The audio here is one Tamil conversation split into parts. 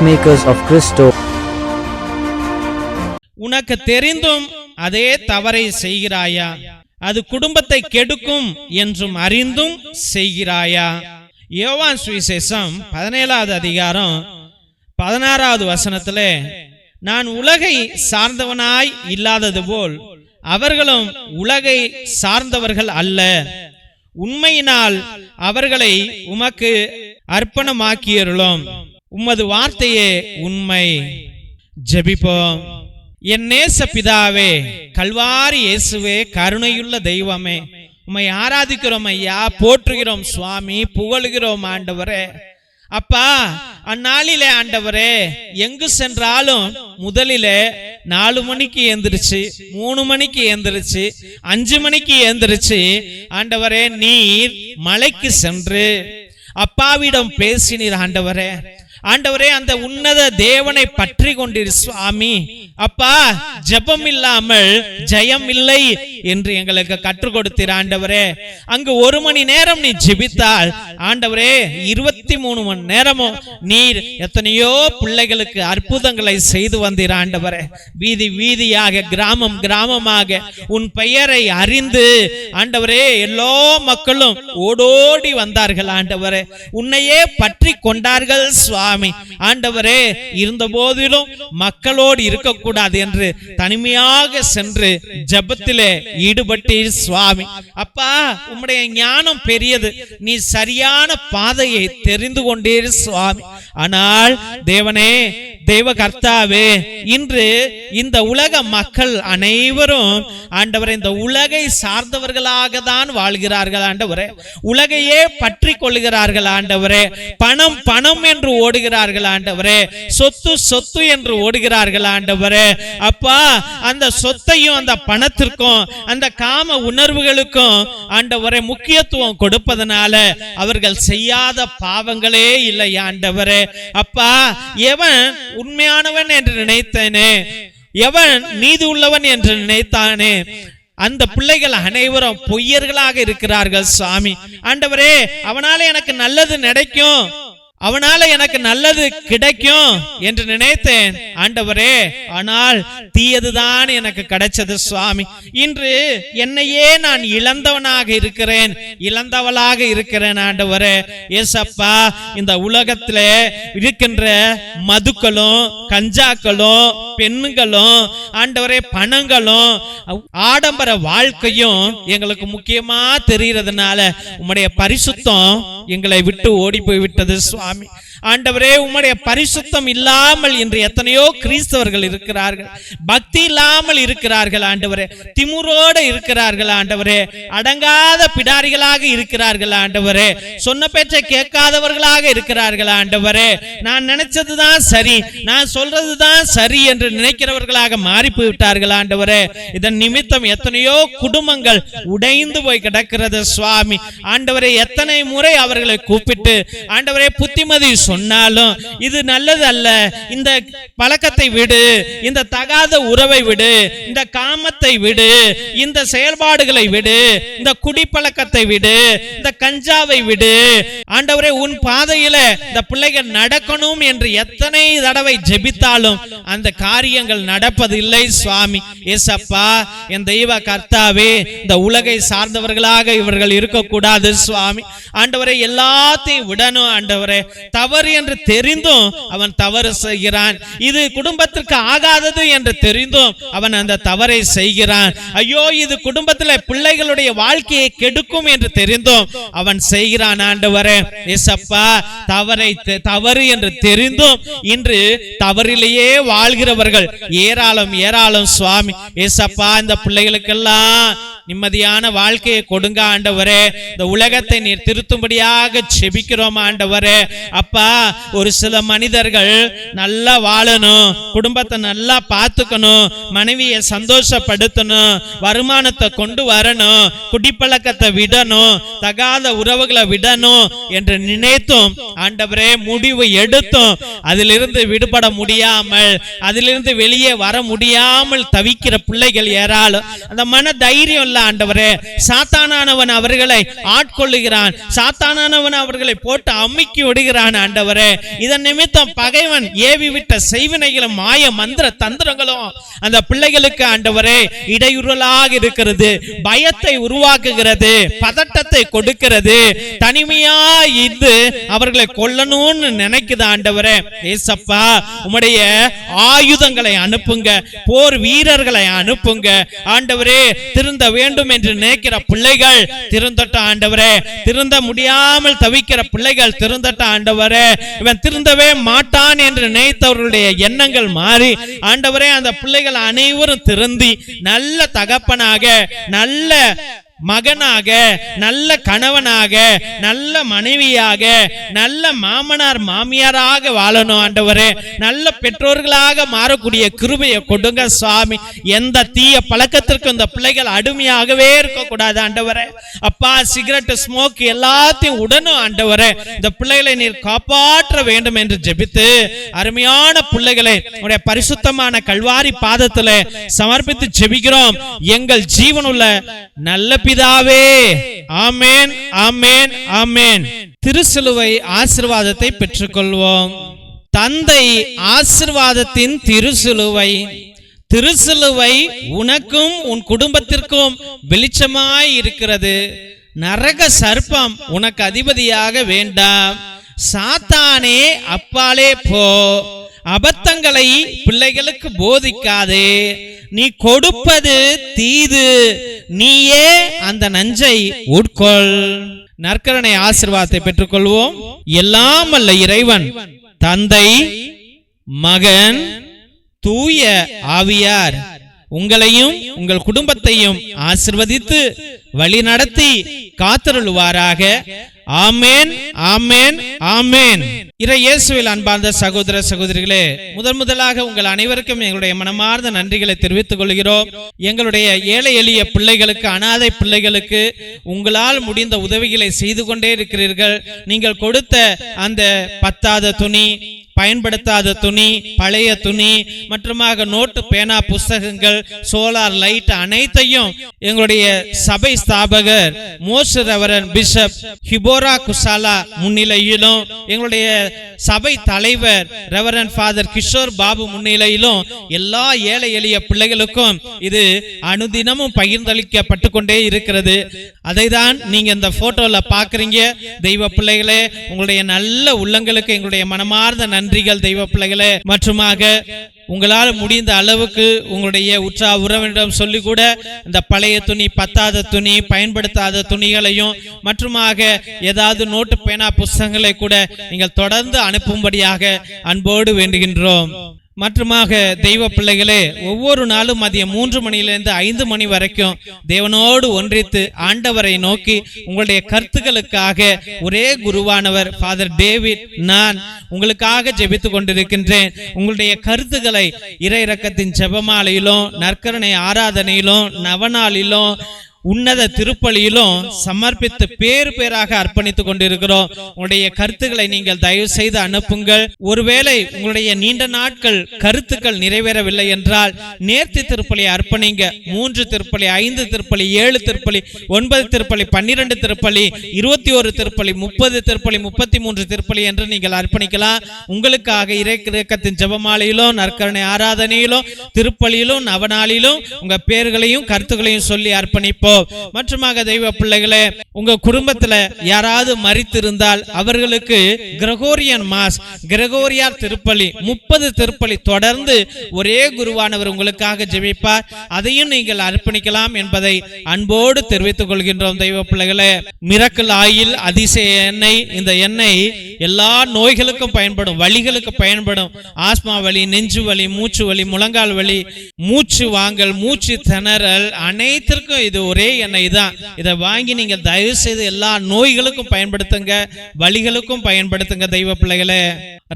peacemakers of Christo. உனக்கு தெரிந்தும் அதே தவறை செய்கிறாயா? அது குடும்பத்தை கெடுக்கும் என்றும் அறிந்தும் செய்கிறாயா? யோவான் சுவிசேஷம் பதினேழாவது அதிகாரம் பதினாறாவது வசனத்துல நான் உலகை சார்ந்தவனாய் இல்லாதது போல் அவர்களும் உலகை சார்ந்தவர்கள் அல்ல. உண்மையினால் அவர்களை உமக்கு அர்ப்பணமாக்கியருளோம். உமது வார்த்தையே உண்மை. ஜெபிப்போம். என் நேச பிதாவே கல்வாரி இயேசுவே கருணையுள்ள தெய்வமே உம்மை ஆராதிக்கிறோம் ஐயா போற்றுகிறோம் சுவாமி புகழுகிறோம் ஆண்டவரே. அப்பா அந்நாளிலே ஆண்டவரே எங்கு சென்றாலும் முதலிலே நாலு மணிக்கு எந்திரிச்சு மூணு மணிக்கு எந்திரிச்சு அஞ்சு மணிக்கு எந்திரிச்சு ஆண்டவரே நீர் மலைக்கு சென்று அப்பாவிடம் பேசினீர் ஆண்டவரே. ஆண்டவரே அந்த உன்னத தேவனை பற்றி கொண்டீர் சுவாமி. அப்பா ஜெபம் இல்லாமல் ஜெயம் இல்லை என்று எங்களுக்கு கற்றுக் கொடுத்தீர் ஆண்டவரே. அங்கு ஒரு மணி நேரம் நீ ஜெபித்தால் ஆண்டவரே இருபத்தி மூணு மணி நேரமும் நீர் எத்தனையோ பிள்ளைகளுக்கு அற்புதங்களை செய்து வந்தீர் ஆண்டவரே. வீதி வீதியாக கிராமம் கிராமமாக உன் பெயரை அறிந்து ஆண்டவரே எல்லா மக்களும் ஓடோடி வந்தார்கள் ஆண்டவரே. உன்னையே பற்றி கொண்டார்கள் சுவாமி ஆண்டவரே இருந்த போதிலும் மக்களோடு இருக்கக்கூடாது என்று தனிமையாக சென்று ஜபத்திலே ஈடுபட்டீர் சுவாமி. அப்பா உம்முடைய ஞானம் பெரியது. நீ சரியான பாதையை தெரிந்து கொண்டீர் சுவாமி. ஆனால் தேவனே தேவ கர்த்தாவே இன்று இந்த உலக மக்கள் அனைவரும் ஆண்டவரே இந்த உலகை சார்ந்தவர்களாக தான் வாழ்கிறார்கள் ஆண்டவரே. உலகையே பற்றி கொள்கிறார்கள் ஆண்டவரே. பணம் பணம் என்று ஓடு ஓடுகிறார்கள் ஆண்டவரே. சொத்து சொத்து என்று ஓடுகிறார்கள் ஆண்டவரே. அப்பா அந்த சொத்தையும் அந்த பணத்திற்கும் அந்த காம உணர்வுகளுக்கும் ஆண்டவரே முக்கியத்துவம் கொடுப்பதனால அவர்கள் செய்யாத பாவங்களே இல்லை ஆண்டவரே. அப்பா எவன் உண்மையானவன் என்று நினைத்தேனே. எவன் நீதி உள்ளவன் என்று நினைத்தானே. அந்த பிள்ளைகள் அனைவரும் பொய்யர்களாக இருக்கிறார்கள் சுவாமி. ஆண்டவரே அவனால எனக்கு நல்லது நடக்கும். அவனால எனக்கு நல்லது கிடைக்கும் என்று நினைத்தேன். ஆண்டவரே ஆனால் தீயதுதான் எனக்கு கிடைச்சது சுவாமி. இன்று என்னையே நான் இழந்தவனாக இருக்கிறேன். இழந்தவளாக இருக்கிறேன் ஆண்டவரே. ஏசப்பா இந்த உலகத்துல இருக்கின்ற மதுக்களும் கஞ்சாக்களும் பெண்களும் ஆண்டவரே பணங்களும் ஆடம்பர வாழ்க்கையும் எங்களுக்கு முக்கியமா தெரிகிறதுனால உம்முடைய பரிசுத்தம் எங்களை விட்டு ஓடி போய் விட்டது சுவாமி. ஆண்டவரே உம்முடைய பரிசுத்தம் இல்லாமல் இன்று எத்தனையோ கிறிஸ்தவர்கள் இருக்கிறார்கள். பக்தி இல்லாமல் இருக்கிறார்கள் ஆண்டவரே. திமுரோடு இருக்கிறார்கள் ஆண்டவரே. அடங்காத பிடாரிகளாக இருக்கிறார்கள் ஆண்டவரே. சொன்ன பேச்சை கேட்காதவர்களாக இருக்கிறார்கள் ஆண்டவரே. நான் நினைச்சதுதான் சரி நான் சொல்றதுதான் சரி என்று நினைக்கிறவர்களாக மாறி போய்விட்டார்கள் ஆண்டவரே. இதன் நிமித்தம் எத்தனையோ குடும்பங்கள் உடைந்து போய் கிடக்கிறது சுவாமி. ஆண்டவரே எத்தனை முறை அவர்களை கூப்பிட்டு ஆண்டவரே புத்திமதி சொன்னாலும் இது நல்லது அல்ல இந்த பழக்கத்தை விடு. இந்த தகாத உறவை விடு. இந்த காமத்தை விடு. இந்த செயல்பாடுகளை விடு. இந்த குடிப்பழக்கத்தை விடு. இந்த கஞ்சாவை விடு. ஆண்டவரே உன் பாதையில இந்த பிள்ளைகள் நடக்கணும் என்று எத்தனை தடவை ஜெபித்தாலும் அந்த காரியங்கள் நடப்பதில்லை சுவாமி. ஏசப்பா என் தெய்வ கர்த்தாவே இந்த உலகை சார்ந்தவர்களாக இவர்கள் இருக்கக்கூடாது சுவாமி. ஆண்டவரை எல்லாத்தையும் விடணும் ஆண்டவரே. தவறு தவறு என்று தெரிந்தும் அவன் தவறு செய்கிறான். இது குடும்பத்திற்கு ஆகாதது என்று தெரிந்தும் அவன் அந்த தவறை செய்கிறான். ஐயோ இது குடும்பத்தில் பிள்ளைகளுடைய வாழ்க்கையை கெடுக்கும் என்று தெரிந்தும் அவன் செய்கிறான் ஆண்டவரே. ஏசப்பா தவறை தவறு என்று தெரிந்தும் இன்று தவறிலேயே வாழ்கிறவர்கள். ஏராளம் ஏராளம் சுவாமி. ஏசப்பா இந்த பிள்ளைகளுக்கெல்லாம் நிம்மதியான வாழ்க்கையை கொடுங்க ஆண்டவரே. இந்த உலகத்தை நீர் திருத்தும்படியாக செபிக்கிறோம் ஆண்டவரே. அப்பா ஒரு சில மனிதர்கள் நல்லா வாழணும் குடும்பத்தை நல்லா பார்த்துக்கணும் மனைவியை சந்தோஷப்படுத்தணும் வருமானத்தை கொண்டு வரணும் குடிப்பழக்கத்தை விடணும் தகாத உறவுகளை விடணும் என்று நினைத்தும் ஆண்டவரே முடிவு எடுத்தும் அதிலிருந்து விடுபட முடியாமல் அதிலிருந்து வெளியே வர முடியாமல் தவிக்கிற பிள்ளைகள் ஏராளம். அந்த மன தைரியம் இல்ல ஆண்டவரே சாத்தானானவன் அவர்களை ஆட்கொள்ளுகிறான். சாத்தானானவன் அவர்களை போட்டு அமுக்கி விடுகிறான் ஆண்டவரே. இதன் நிமித்தம் பகைவன் ஏவி விட்ட செய்வினைகளும் மாய மந்திர தந்திரங்களும் அந்த பிள்ளைகளுக்கு ஆண்டவரே இடையூறலாக இருக்கிறது பயத்தை உருவாக்குகிறது பதட்டத்தை கொடுக்கிறது. தனிமையா இருந்து அவர்களை கொல்லணும்னு நினைக்குது ஆண்டவரே. ஏசப்பா உம்முடைய ஆயுதங்களை அனுப்புங்க போர் வீரர்களை அனுப்புங்க. ஆண்டவரே திருந்த வேண்டும் என்று நினைக்கிற பிள்ளைகள் திருந்தட்ட ஆண்டவரே. திருந்த முடியாமல் தவிக்கிற பிள்ளைகள் திருந்தட்ட ஆண்டவரே. இவன் திருந்தவே மாட்டான் என்று நினைத்தவர்களுடைய எண்ணங்கள் மாறி ஆண்டவரே அந்த பிள்ளைகள் அனைவரும் திருந்தி நல்ல தகப்பனாக நல்ல மகனாக நல்ல கணவனாக நல்ல மனைவியாக நல்ல மாமனார் மாமியாராக வாழணும் ஆண்டவரே. நல்ல பெற்றோர்களாக மாறக்கூடிய கிருபையை கொடுங்க சுவாமி. எந்த தீய பழக்கத்திற்கும் இந்த பிள்ளைகள் அடிமையாகவே இருக்கக்கூடாது ஆண்டவரே. அப்பா சிகரெட் ஸ்மோக் எல்லாத்தையும் உடனும் ஆண்டவரே. இந்த பிள்ளைகளை நீர் காப்பாற்ற வேண்டும் என்று ஜெபித்து அருமையான பிள்ளைகளை உடைய பரிசுத்தமான கல்வாரி பாதத்துல சமர்ப்பித்து ஜெபிக்கிறோம். எங்கள் ஜீவனுள்ள நல்ல பிதாவே. ஆமேன் ஆமேன் ஆமேன் திருசிலுவை ஆசிர்வாதத்தை பெற்றுக்கொள்வோம். தந்தை ஆசிர்வாதத்தின் திருசிலுவை திருசிலுவை உனக்கும் உன் குடும்பத்திற்கும் வெளிச்சமாய் இருக்கிறது. நரக சர்ப்பம் உனக்கு அதிபதியாக வேண்டாம். சாத்தானே அப்பாலே போ. அபத்தங்களை பிள்ளைகளுக்கு போதிக்காதே. நீ கொடுப்பது தீது. நீயே அந்த நஞ்சை உட்கொள். நற்கரணை ஆசிர்வாதத்தை பெற்றுக்கொள்வோம். எல்லாம் அல்ல இறைவன் தந்தை மகன் தூய ஆவியார். உங்களையும் உங்கள் குடும்பத்தையும் ஆசிர்வதித்து வழி நடத்தி காத்தருளுவாராக. ஆமேன் ஆமேன் ஆமேன். இறை இயேசுவில் அன்பார்ந்த சகோதர சகோதரிகளே முதன் முதலாக உங்கள் அனைவருக்கும் எங்களுடைய மனமார்ந்த நன்றிகளை தெரிவித்துக் கொள்கிறோம். எங்களுடைய ஏழை எளிய பிள்ளைகளுக்கு அனாதை பிள்ளைகளுக்கு உங்களால் முடிந்த உதவிகளை செய்து கொண்டே இருக்கிறீர்கள். நீங்கள் கொடுத்த அந்த பத்தாத துணி பயன்படுத்தாத துணி பழைய துணி மற்றுமாக நோட்டு பேனா புஸ்தகங்கள் சோலார் லைட் அனைத்தையும் எங்களுடைய சபை ஸ்தாபகர் மோஸ் ரெவரன் பிஷப் ஹிபோரா குசாலா முன்னிலையிலும் எங்களுடைய சபை தலைவர் ரெவரன் ஃபாதர் கிஷோர் பாபு முன்னிலையிலும் எல்லா ஏழை எளிய பிள்ளைகளுக்கும் இது அனுதினமும் பகிர்ந்தளிக்கப்பட்டு கொண்டே இருக்கிறது. அதை தான் நீங்க இந்த போட்டோல பாக்குறீங்க. தெய்வ பிள்ளைகளே உங்களுடைய நல்ல உள்ளங்களுக்கு எங்களுடைய மனமார்ந்த நன்றிகள் தெய்வ பிள்ளைகளே. மற்றுமாக உங்களால் முடிந்த அளவுக்கு உங்களுடைய உற்றா உறவினரிடம் சொல்லி கூட இந்த பழைய துணி பத்தாத துணி பயன்படுத்தாத துணிகளையும் மற்றுமாக ஏதாவது நோட்டு பேனா புஸ்தகங்களை கூட நீங்கள் தொடர்ந்து அனுப்பும்படியாக அன்போடு வேண்டுகின்றோம். மற்றுமாக தெய்வ பிள்ளைகளே ஒவ்வொரு நாளும் மதியம் மூன்று மணியிலிருந்து ஐந்து மணி வரைக்கும் தேவனோடு ஒன்றித்து ஆண்டவரை நோக்கி உங்களுடைய கருத்துக்களுக்காக ஒரே குருவானவர் ஃபாதர் டேவிட் நான் உங்களுக்காக ஜெபித்து கொண்டிருக்கின்றேன். உங்களுடைய கருத்துக்களை இறை இரக்கத்தின் ஜெபமாலையிலும் நற்கரணை ஆராதனையிலும் நவநாளிலும் உன்னத திருப்பலியிலும் சமர்ப்பித்து பேர் பேராக அர்ப்பணித்துக் கொண்டிருக்கிறோம். உங்களுடைய கருத்துக்களை நீங்கள் தயவு செய்து அனுப்புங்கள். ஒருவேளை உங்களுடைய நீண்ட நாட்கள் கருத்துக்கள் நிறைவேறவில்லை என்றால் நேர்த்தி திருப்பலி அர்ப்பணிங்க. மூன்று திருப்பலி ஐந்து திருப்பலி ஏழு திருப்பலி ஒன்பது திருப்பலி பன்னிரண்டு திருப்பலி இருபத்தி ஒரு திருப்பலி முப்பது திருப்பலி முப்பத்தி மூன்று திருப்பலி என்று நீங்கள் அர்ப்பணிக்கலாம். உங்களுக்காக இறை ஜபமாலையிலும் நற்கரணை ஆராதனையிலும் திருப்பலியிலும் நவநாளிலும் உங்க பேர்களையும் கருத்துக்களையும் சொல்லி அர்ப்பணிப்போம். மற்றுமாக தெய்வ பிள்ளைகளே உங்க குடும்பத்துல யாராவது மறித்திருந்தால் அவர்களுக்கு கிரகோரியன் மாஸ் கிரகோரியார் திருப்பலி முப்பது திருப்பலி தொடர்ந்து ஒரே குருவானவர் உங்களுக்காக ஜெபிப்பார். அதையும் நீங்கள் அர்ப்பணிக்கலாம் என்பதை அன்போடு தெரிவித்துக் கொள்கின்றோம் தெய்வ பிள்ளைகளே. மிரக்கல் ஆயில் அதிசய எண்ணெய் இந்த எண்ணெய் எல்லா நோய்களுக்கும் பயன்படும் வழிகளுக்கு பயன்படும். ஆஸ்மா வலி நெஞ்சு வலி மூச்சு வலி முழங்கால் வலி மூச்சு வாங்கல் மூச்சு திணறல் அனைத்திற்கும் இது ஒரே எண்ணெய் தான். இதை வாங்கி நீங்க தயவு செய்து எல்லா நோய்களுக்கும் பயன்படுத்துங்க வழிகளுக்கும் பயன்படுத்துங்க தெய்வ பிள்ளைகளே.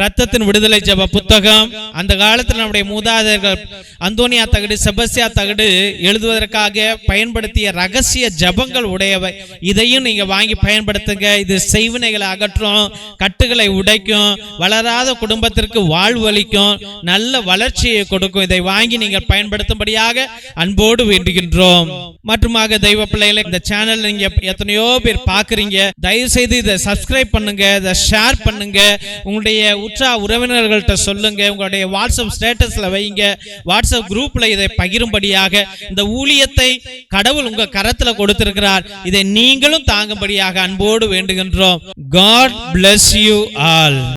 ரத்தத்தின் விடுதலை ஜெப புத்தகம். அந்த காலத்தில் நம்முடைய மூதாதையர்கள் அந்தோனியா தகடு செபஸ்யா தகடு எழுதுவதற்காக பயன்படுத்திய ரகசிய ஜெபங்கள் உடையவை. இதையும் நீங்க வாங்கி பயன்படுத்துங்க. இது செய்வினைகளை அகற்றும் கட்டுகளை உடைக்கும் வளராத குடும்பத்திற்கு வாழ்வு அளிக்கும் நல்ல வளர்ச்சியை கொடுக்கும். இதை வாங்கி நீங்கள் பயன்படுத்தும்படியாக அன்போடு வேண்டுகின்றோம். மற்றுமாக தெய்வ பிள்ளைகளை இந்த சேனல் நீங்க எத்தனையோ பேர் பாக்குறீங்க தயவு செய்து இதை சப்ஸ்கிரைப் பண்ணுங்க இதை ஷேர் பண்ணுங்க. உங்களுடைய உற்றா உறவினர்கள்ட்ட சொல்லுங்க உங்களுடைய வாட்ஸ்அப் ஸ்டேட்டஸ்ல வைங்க. வாட்ஸ்அப் குரூப்ல இதை பகிரும்படியாக இந்த ஊழியத்தை கடவுள் உங்க கரத்துல கொடுத்திருக்கிறார். இதை நீங்களும் தாங்கும்படியாக அன்போடு வேண்டுகின்றோம். God bless you all